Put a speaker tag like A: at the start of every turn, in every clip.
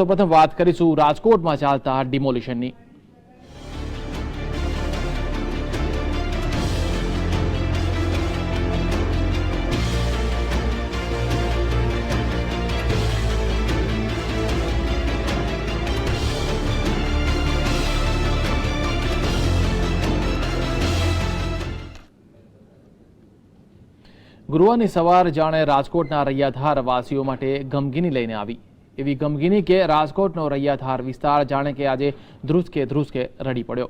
A: સૌપ્રથમ વાત કરીશું રાજકોટમાં ચાલતા ડિમોલિશનની ગુરુવારની સવાર જાણે રાજકોટના રૈયાધાર વાસીઓ માટે ગમગીની લઈને આવી. એવી ગમગીની કે રાજકોટનો રૈયાધાર વિસ્તાર જાણે કે આજે ધ્રુસકે ધ્રુસકે રડી પડ્યો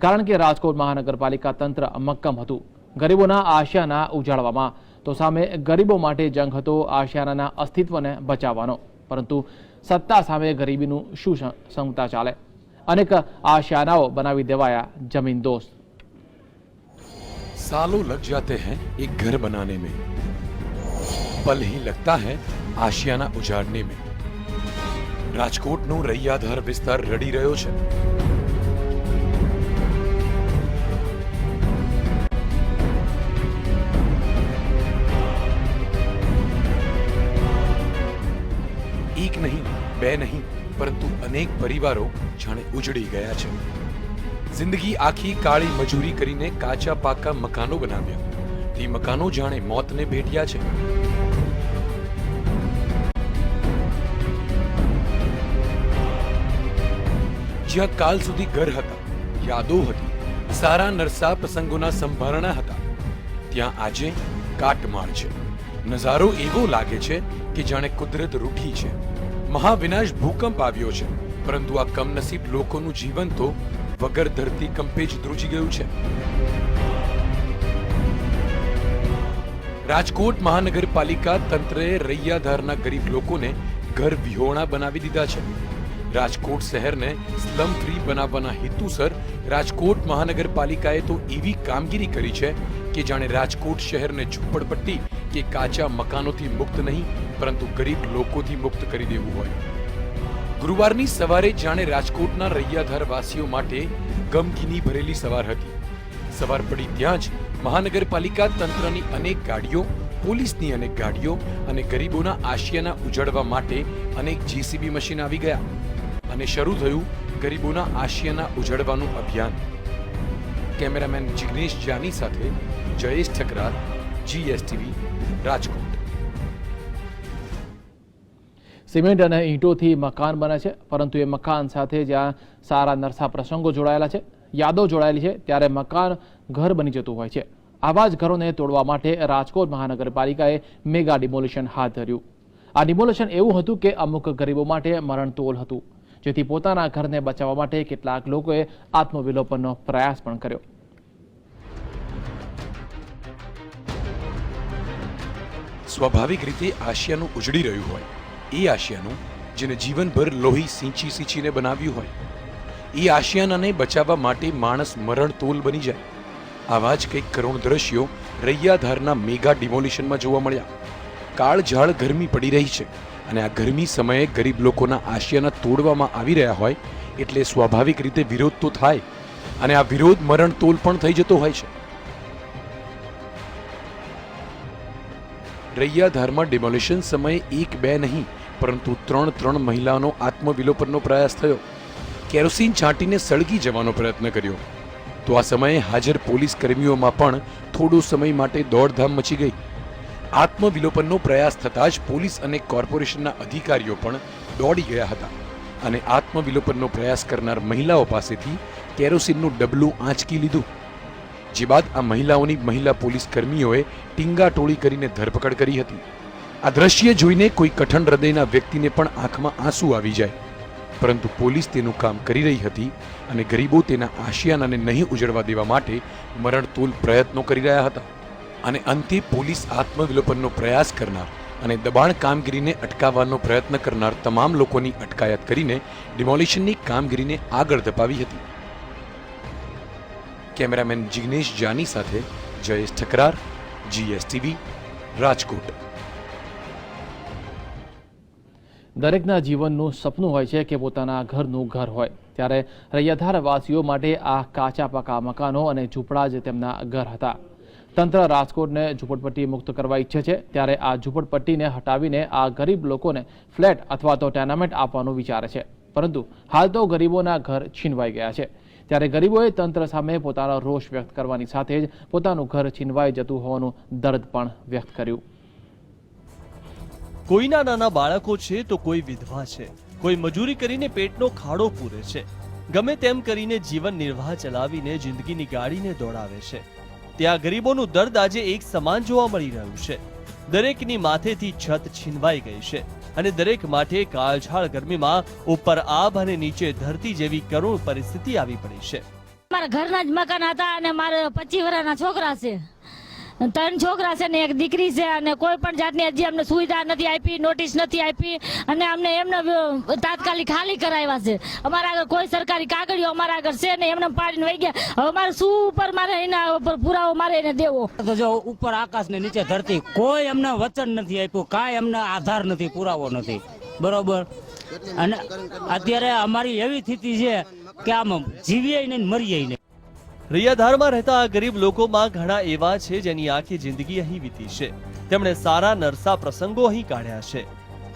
A: કારણ કે રાજકોટ મહાનગરપાલિકા તંત્ર મક્કમ હતું ગરીબોના આશયાના ઉજાળવામાં તો સામે ગરીબો માટે જંગ હતો આશિયાનાના અસ્તિત્વને બચાવવાનો પરંતુ સત્તા સામે ગરીબીનું શું સ- સંગતા ચાલે અનેક આશિયાનાઓ બનાવી દેવાયા જમીન દોસ્ત
B: सालों लग जाते हैं एक घर बनाने में पल ही लगता है आशियाना उजाड़ने में રાજકોટનો રૈયાધાર વિસ્તાર રડી રહ્યો છે. એક નહીં, બે નહીં, પરંતુ અનેક પરિવારો જાણે ઉજડી ગયા છે. જિંદગી આખી કાળી મજૂરી કરીને કાચા પાકા મકાનો બનાવ્યા. તે મકાનો જાણે મોતને ભેટ્યા છે. જ્યાં કાલ સુધી ઘર હતા, યાદો હતી, સારા નરસા પ્રસંગોના સંભારણા હતા. ત્યાં આજે કાટમાળ છે. નજારો એવો લાગે છે કે જાણે કુદરત રૂઠી છે. મહાવિનાશ ભૂકંપ આવ્યો છે, પરંતુ આ કમનસીબ લોકોનું જીવન તો વગર ધરતી કંપે જ ધ્રુજી ગયું છે. રાજકોટ મહાનગરપાલિકા તંત્રએ રૈયાધારના ગરીબ લોકોને ઘર વિહોણા બનાવી દીધા છે. રાજકોટ શહેરને સ્લમ ફ્રી બનાવવાના હેતુસર રાજકોટ મહાનગરપાલિકાએ તો એવી કામગીરી કરી છે કે જાણે રાજકોટ શહેરને ઝૂંપડપટ્ટી કે કાચા મકાનોથી મુક્ત નહીં, પરંતુ ગરીબ લોકોથી મુક્ત કરી દેવું હોય. ગુરુવારની સવારે જાણે રાજકોટના રૈયાધાર વાસીઓ માટે ગમગીની ભરેલી સવાર હતી. સવાર પડી ત્યાં જ મહાનગરપાલિકા તંત્રની અનેક ગાડીઓ, પોલીસની અનેક ગાડીઓ અને ગરીબોના આશિયાના ઉજળવા માટે અનેક જીસીબી મશીન આવી ગયા. અને શરૂ થયું ગરીબોના આશિયાના ઉજળવાનું અભિયાન. કેમેરામેન જિગ્નેશ જાની સાથે જયેશ ઠકરાર જીએસટીવી રાજકોટ.
A: સિમેન્ટ અને ઈંટોથી મકાન બને છે, પરંતુ એ મકાન સાથે જ્યાં સારા નરસા પ્રસંગો જોડાયેલા છે, યાદો જોડાયેલી છે, ત્યારે મકાન ઘર બની જતું હોય છે. આવા જ ઘરોને તોડવા માટે રાજકોટ મહાનગરપાલિકાએ મેગા ડિમોલિશન હાથ ધર્યું. આ ડિમોલિશન એવું હતું કે અમુક ગરીબો માટે મરણતોલ હતું. જેથી પોતાના ઘરને બચાવવા માટે કેટલાક લોકોએ આત્મવિલોપનનો પ્રયાસ પણ કર્યો.
B: સ્વાભાવિક રીતે આશિયાનું ઉજળી રહ્યું હોય. એ આશિયાનું, જેને જીવનભર લોહી સિંચી સિંચીને બનાવ્યું હોય. એ આશિયાનાને બચાવવા માટે માણસ મરણતોલ બની જાય. આવા જ કંઈક કરુણ દ્રશ્યો રૈયાધારના મેગા ડિમોલિશનમાં જોવા મળ્યા. કાળઝાળ ગરમી પડી રહી છે. અને આ ગરમી સમયે ગરીબ લોકોના આશિયાના તોડવામાં આવી રહ્યા હોય, એટલે સ્વાભાવિક રીતે વિરોધ તો થાય, અને આ વિરોધ મરણ તોલ પણ થઈ જતો હોય છે. રૈયાધારમાં ડિમોલિશન સમયે એક બે નહીં, પરંતુ ત્રણ ત્રણ મહિલાઓનો આત્મવિલોપનનો પ્રયાસ થયો. કેરોસીન છાંટીને સળગી જવાનો પ્રયત્ન કર્યો. તો આ સમયે હાજર પોલીસ કર્મીઓમાં પણ થોડો સમય માટે દોડધામ મચી ગઈ. આત્મવિલોપનનો પ્રયાસ થતાં જ પોલીસ અને કોર્પોરેશનના અધિકારીઓ પણ દોડી ગયા હતા અને આત્મવિલોપનનો પ્રયાસ કરનાર મહિલાઓ પાસેથી કેરોસીનનું ડબલું આંચકી લીધું. જે બાદ આ મહિલાઓની મહિલા પોલીસ કર્મીઓએ ટીંગાટોળી કરીને ધરપકડ કરી હતી. આ દ્રશ્ય જોઈને કોઈ કઠણ હૃદયના વ્યક્તિને પણ આંખમાં આંસુ આવી જાય. પરંતુ પોલીસ તેનું કામ કરી રહી હતી અને ગરીબો તેના આશિયાનાને નહીં ઉજળવા દેવા માટે મરણતોલ પ્રયત્નો કરી રહ્યા હતા. અને અંતે પોલીસ આત્મવિલોપનનો પ્રયાસ કરનાર અને દબાણ કામગીરીને અટકાવવાનો પ્રયત્ન કરનાર તમામ લોકોની અટકાયત કરીને ડિમોલિશનની કામગીરીને આગળ ધપાવી હતી. કેમેરામેન જિગ્નેશ જાની સાથે જયેશ ઠકરાર, જીએસટીવી, રાજકોટ.
A: દરેકના જીવનનું સપનું હોય છે કે પોતાના ઘરનું ઘર હોય. ત્યારે રૈયાધાર વાસીઓ માટે આ કાચા પાકા મકાનો અને ઝૂંપડા જ તેમના ઘર હતા. તંત્ર રાજકોટને ઝૂંપડપટ્ટી મુક્ત કરવા ઈચ્છે છે. ત્યારે આ ઝૂંપડપટ્ટીને હટાવીને આ ગરીબ લોકોને ફ્લેટ અથવા તો ટેનામેન્ટ આપવાનું વિચારે છે. પરંતુ હાલ તો ગરીબોના ઘર છીનવાઈ ગયા છે. ત્યારે ગરીબોએ તંત્ર સામે પોતાનો રોષ વ્યક્ત કરવાની સાથે જ પોતાનું ઘર છીનવાઈ જતું હોવાનું દર્દ પણ વ્યક્ત કર્યું.
C: કોઈના નાના બાળકો છે તો કોઈ વિધવા છે. કોઈ મજૂરી કરીને પેટનો ખાડો પૂરે છે. ગમે તેમ કરીને જીવન નિર્વાહ ચલાવીને જિંદગીની ગાડીને દોડાવે છે. ત્યાં ગરીબોનું દર્દ આજે એક સમાન જોવા મળી રહ્યું છે. દરેકની માથેથી છત છીનવાઈ ગઈ છે અને દરેક માટે કાળઝાળ ગરમીમાં ઉપર આભ અને નીચે ધરતી જેવી કરુણ પરિસ્થિતિ આવી પડી છે.
D: મારા ઘરના જ મકાન હતા અને મારા પચીસ વર્ષના છોકરા છે. ત્રણ છોકરા છે ને એક દીકરી છે અને કોઈ પણ જાતની હજી અમને સુવિધા નથી આપી નોટિસ નથી આપી અને અમને એમને તાત્કાલિક ખાલી કરાવ્યા છે. અમારા આગળ કોઈ સરકારી કાગળીઓ અમારા આગળ છે ને એમને પાડીને વહી ગયા. હવે મારે શું ઉપર મારે એના ઉપર પુરાવો મારે એને દેવો?
E: જો ઉપર આકાશ ને નીચે ધરતી, કોઈ અમને વચન નથી આપ્યું, કાંઈ અમને આધાર નથી, પુરાવો નથી. બરોબર? અને અત્યારે અમારી એવી સ્થિતિ છે કે આમ જીવીએ નહીં મરીએ નહીં.
C: રૈયાધારમાં રહેતા આ ગરીબ લોકોમાં ઘણા એવા છે જેની આખી જિંદગી અહીં વીતી છે. તેમણે સારા નરસા પ્રસંગો અહીં કાઢ્યા છે.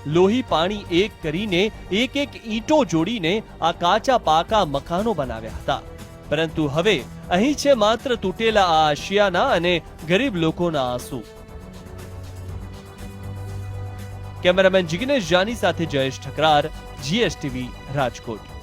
C: લોહી પાણી એક કરીને એક એક ઈંટો જોડીને આ કાચા પાકા મકાનો બનાવ્યા હતા. પરંતુ હવે અહીં છે માત્ર તૂટેલા આ આશિયાના અને ગરીબ લોકોના આંસુ. કેમેરામેન જિગ્નેશ જાની સાથે જયેશ ઠકરાર, જીએસટીવી રાજકોટ.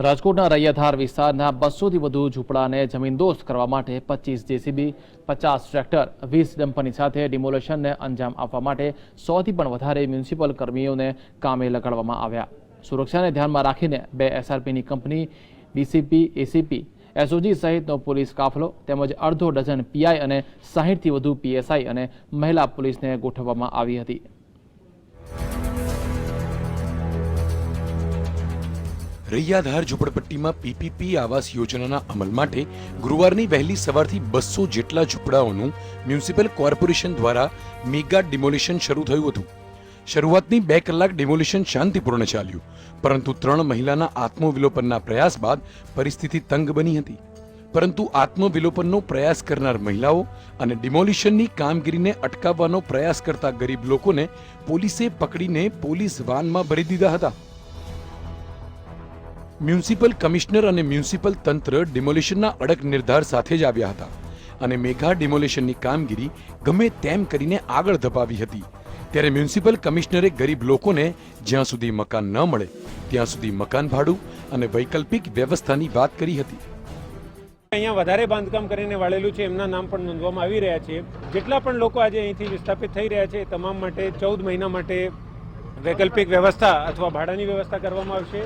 A: રાજકોટના રૈયાધાર વિસ્તારના બસોથી વધુ ઝૂંપડાને જમીનદોસ્ત કરવા માટે પચીસ જેસીબી, પચાસ ટ્રેક્ટર, વીસ ડમ્પરની સાથે ડિમોલેશનને અંજામ આપવા માટે સોથી પણ વધારે મ્યુનિસિપલ કર્મીઓને કામે લગાડવામાં આવ્યા. સુરક્ષાને ધ્યાનમાં રાખીને બે એસઆરપીની કંપની, ડીસીપી, એસીપી, એસઓજી સહિતનો પોલીસ કાફલો તેમજ અડધો ડઝન પીઆઈ અને સાહીઠથી વધુ પીએસઆઈ અને મહિલા પોલીસને ગોઠવવામાં આવી હતી.
B: રૈયાધાર ઝૂંપડપટ્ટીમાં પીપીપી આવાસ યોજનાના અમલ માટે ગુરુવારની વહેલી સવારથી બસો જેટલા ઝૂંપડાઓનું મ્યુનિસિપલ કોર્પોરેશન દ્વારા મેગા ડિમોલિશન શરૂ થયું હતું. શરૂઆતની બે કલાક ડિમોલિશન શાંતિપૂર્ણ ચાલ્યું, પરંતુ ત્રણ મહિલાના આત્મવિલોપનના પ્રયાસ બાદ પરિસ્થિતિ તંગ બની હતી. પરંતુ આત્મવિલોપનનો પ્રયાસ કરનાર મહિલાઓ અને ડિમોલિશનની કામગીરીને અટકાવવાનો પ્રયાસ કરતા ગરીબ લોકોને પોલીસે પકડીને પોલીસ વાનમાં ભરી દીધા હતા. મ્યુનિસિપલ કમિશનર અને મ્યુનિસિપલ તંત્ર ડિમોલિશનના અડગ નિર્ધાર સાથે જ આવ્યા હતા અને મેઘા ડિમોલિશનની કામગીરી ગમે તેમ કરીને આગળ ધપાવી હતી. ત્યારે મ્યુનિસિપલ કમિશનરે ગરીબ લોકોને જ્યાં સુધી મકાન ન મળે, ત્યાં સુધી મકાન ભાડું અને વૈકલ્પિક વ્યવસ્થાની વાત કરી હતી.
F: અહીંયા વધારે બાંધકામ કરીને વાળેલું છે, એમના નામ પણ નોંધવામાં આવી રહ્યા છે. જેટલા પણ લોકો આજે અહીંથી વિસ્થાપિત થઈ રહ્યા છે તમામ માટે ચૌદ મહિના માટે વૈકલ્પિક વ્યવસ્થા અથવા ભાડાની વ્યવસ્થા કરવામાં આવશે.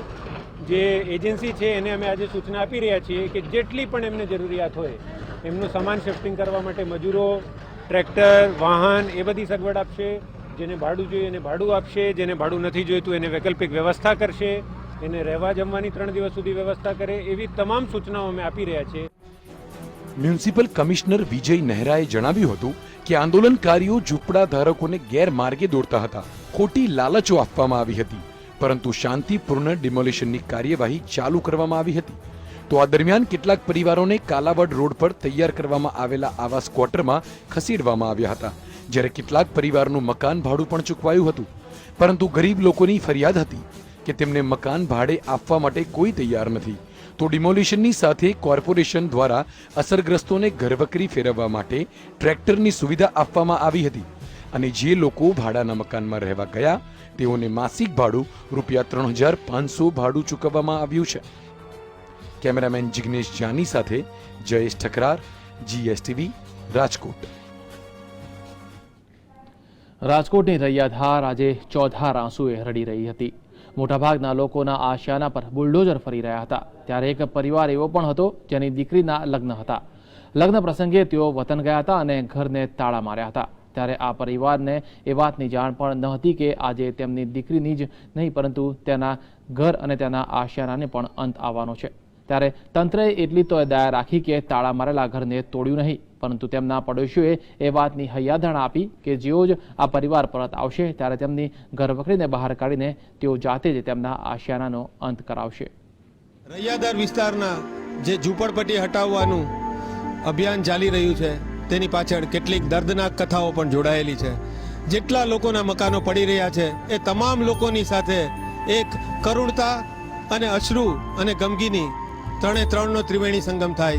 F: જે એજન્સી છે એને અમે આજે સૂચના આપી રહ્યા છીએ કે જેટલી પણ એમને જરૂરિયાત હોય, એમનું સામાન શિફ્ટિંગ કરવા માટે મજૂરો, ટ્રેક્ટર, વાહન, એ બધી સગવડ આપશે, જેને ભાડું જોઈએ એને ભાડું આપશે, જેને ભાડું નથી જોઈતું એને વૈકલ્પિક વ્યવસ્થા કરશે, એને રહેવા જમવાની ત્રણ દિવસ સુધી વ્યવસ્થા કરે, એવી તમામ સૂચનાઓ અમે આપી રહ્યા છીએ.
B: મ્યુનિસિપલ કમિશનર વિજય નહેરાએ જણાવ્યું હતું કે આંદોલનકારીઓ ઝૂંપડા ધારકોને ગેરમાર્ગે દોરતા હતા. ખોટી લાલચો આપવામાં આવી હતી. પરંતુ શાંતિપૂર્ણ ડિમોલિશનની કાર્યવાહી ચાલુ કરવામાં આવી હતી. તો આ દરમિયાન કેટલાક પરિવારોને કાલાવડ રોડ પર તૈયાર કરવામાં આવેલા આવાસ ક્વાર્ટરમાં ખસેડવામાં આવ્યા હતા, જ્યારે કેટલાક પરિવારનું મકાન ભાડું પણ ચૂકવાયું હતું. પરંતુ ગરીબ લોકોની ફરિયાદ હતી કે તેમને મકાન ભાડે આપવા માટે કોઈ તૈયાર નથી. તો ડિમોલિશનની સાથે કોર્પોરેશન દ્વારા અસરગ્રસ્તોને ઘરવકરી ફેરવવા માટે ટ્રેક્ટરની સુવિધા આપવામાં આવી હતી. અને જે લોકો ભાડાના મકાનમાં રહેવા ગયા, તેઓને માસિક ભાડું રૂપિયા ત્રણ હજાર પાંચસો ભાડું ચૂકવવામાં આવ્યું છે. કેમેરામેન જિગ્નેશ જાની સાથે જયેશ ઠકરાર, જીએસટીવી, રાજકોટ.
A: રાજકોટની રૈયાધાર આજે ચોધાર આંસુએ રડી રહી હતી. મોટાભાગના લોકોના આશિયાના પર બુલડોઝર ફરી રહ્યા હતા. ત્યારે એક પરિવાર એવો પણ હતો જેની દીકરીના લગ્ન હતા. લગ્ન પ્રસંગે તેઓ વતન ગયા હતા અને ઘરને તાળા માર્યા હતા. ત્યારે આ પરિવારને એ વાતની જાણ પણ ન હતી કે આજે તેમની દીકરીની જ નહીં, પરંતુ તેના ઘર અને તેના આશિયાનાને પણ અંત આવવાનો છે. ત્યારે તંત્રએ એટલી તો દયા રાખી કે તાળા મારેલા ઘરને તોડ્યું નહીં, પરંતુ તેમના પડોશીઓએ એ વાતની હૈયાધારણા આપી કે જેઓ જ આ પરિવાર પરત આવશે, ત્યારે તેમની ઘરવખરીને બહાર કાઢીને તેઓ જાતે જ તેમના આશિયાનાનો અંત કરાવશે.
G: રૈયાદાર વિસ્તારના જે ઝૂંપડપટ્ટી હટાવવાનું અભિયાન ચાલી રહ્યું છે તેની પાછળ કેટલીક દર્દનાક કથાઓ પણ જોડાયેલી છે. જેટલા લોકોના મકાનો પડી રહ્યા છે, એ તમામ લોકોની સાથે એક કરુણતા અને અશ્રુ અને ગમગીની ત્રણે ત્રણનો ત્રિવેણી સંગમ થાય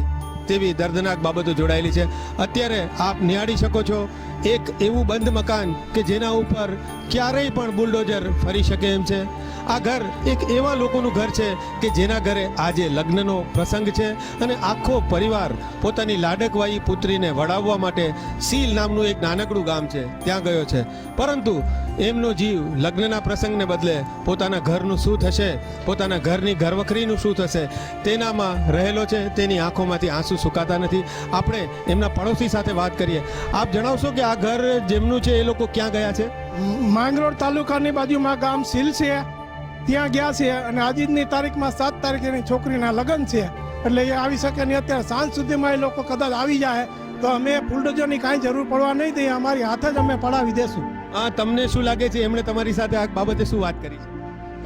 G: તેવી દર્દનાક બાબતો જોડાયેલી છે. અત્યારે આપ નિહાળી શકો છો, એક એવું બંધ મકાન કે જેના ઉપર ક્યારેય પણ બુલડોઝર ફરી શકે એમ છે. આ ઘર એક એવા લોકોનું ઘર છે કે જેના ઘરે આજે લગ્નનો પ્રસંગ છે અને આખો પરિવાર પોતાની લાડકવાઈ પુત્રીને વડાવવા માટે સીલ નામનું એક નાનકડું ગામ છે, ત્યાં ગયો છે. પરંતુ એમનો જીવ લગ્નના પ્રસંગને બદલે પોતાના ઘરનું શું થશે, પોતાના ઘરની ઘરવખરીનું શું થશે, તેનામાં રહેલો છે, તેની આંખોમાંથી આંસુ સુકાતા નથી. આપણે એમના પડોશી સાથે વાત કરીએ. આપ જણાવશો કે આ ઘર જેમનું છે, એ લોકો ક્યાં ગયા છે?
H: માંગરોળ તાલુકાની બાજુમાં ગામ સીલ છે. ત્યાં ગયા છે અને આજની તારીખમાં સાત તારીખે એની છોકરીના લગ્ન છે. એટલે એ આવી શકે નહીં. અત્યારે સાંજ સુધીમાં એ લોકો કદાચ આવી જાય. તો અમે બુલડોઝરની કાંઈ જરૂર પડવા નહીં દઈએ. અમારી હાથે જ અમે પડાવી દેશું.
G: આ તમને શું લાગે છે? એમણે તમારી સાથે આ બાબતે શું વાત કરી છે?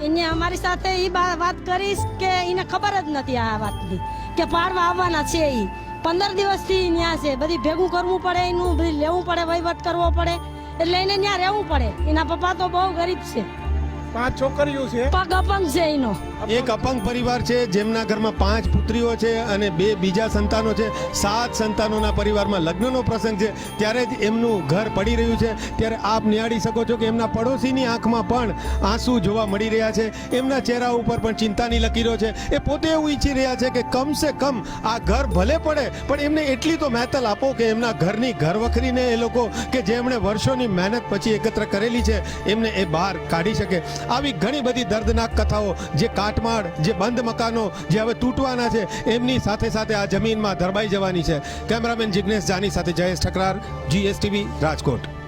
I: એને અમારી સાથે એ વાત કરીશ કે એને ખબર જ નથી આ વાતની કે પાડવા આવવાના છે એ પંદર દિવસથી ત્યાં છે. બધી ભેગું કરવું પડે એનું બધી લેવું પડે વહીવટ કરવો પડે. એટલે એને ત્યાં રહેવું પડે. એના પપ્પા તો બહુ ગરીબ છે.
H: પાંચ છોકરીઓ છે.
I: પગ અપંગ છે એનો.
G: એક અપંગ પરિવાર છે જેમના ઘરમાં પાંચ પુત્રીઓ છે અને બે બીજા સંતાનો છે. સાત સંતાનોના પરિવારમાં લગ્નનો પ્રસંગ છે. ત્યારે જ એમનું ઘર પડી રહ્યું છે. ત્યારે આપ નિહાળી શકો છો કે એમના પડોશીની આંખમાં પણ આંસુ જોવા મળી રહ્યા છે. એમના ચહેરા ઉપર પણ ચિંતાની લકીરો છે. એ પોતે એવું ઈચ્છી રહ્યા છે કે કમસે કમ આ ઘર ભલે પડે પણ એમને એટલી તો મહેતલ આપો કે એમના ઘરની ઘરવખરીને એ લોકો કે જે એમણે વર્ષોની મહેનત પછી એકત્ર કરેલી છે એમને એ બહાર કાઢી શકે. આવી ઘણી બધી દર્દનાક કથાઓ જે કાટમાળ, જે બંધ મકાનો જે હવે તૂટવાના છે, એમની સાથે સાથે આ જમીનમાં ધરબાઈ જવાની છે. કેમેરામેન જિગ્નેશ જાની સાથે જયેશ ઠકરાર, જીએસટીવી રાજકોટ.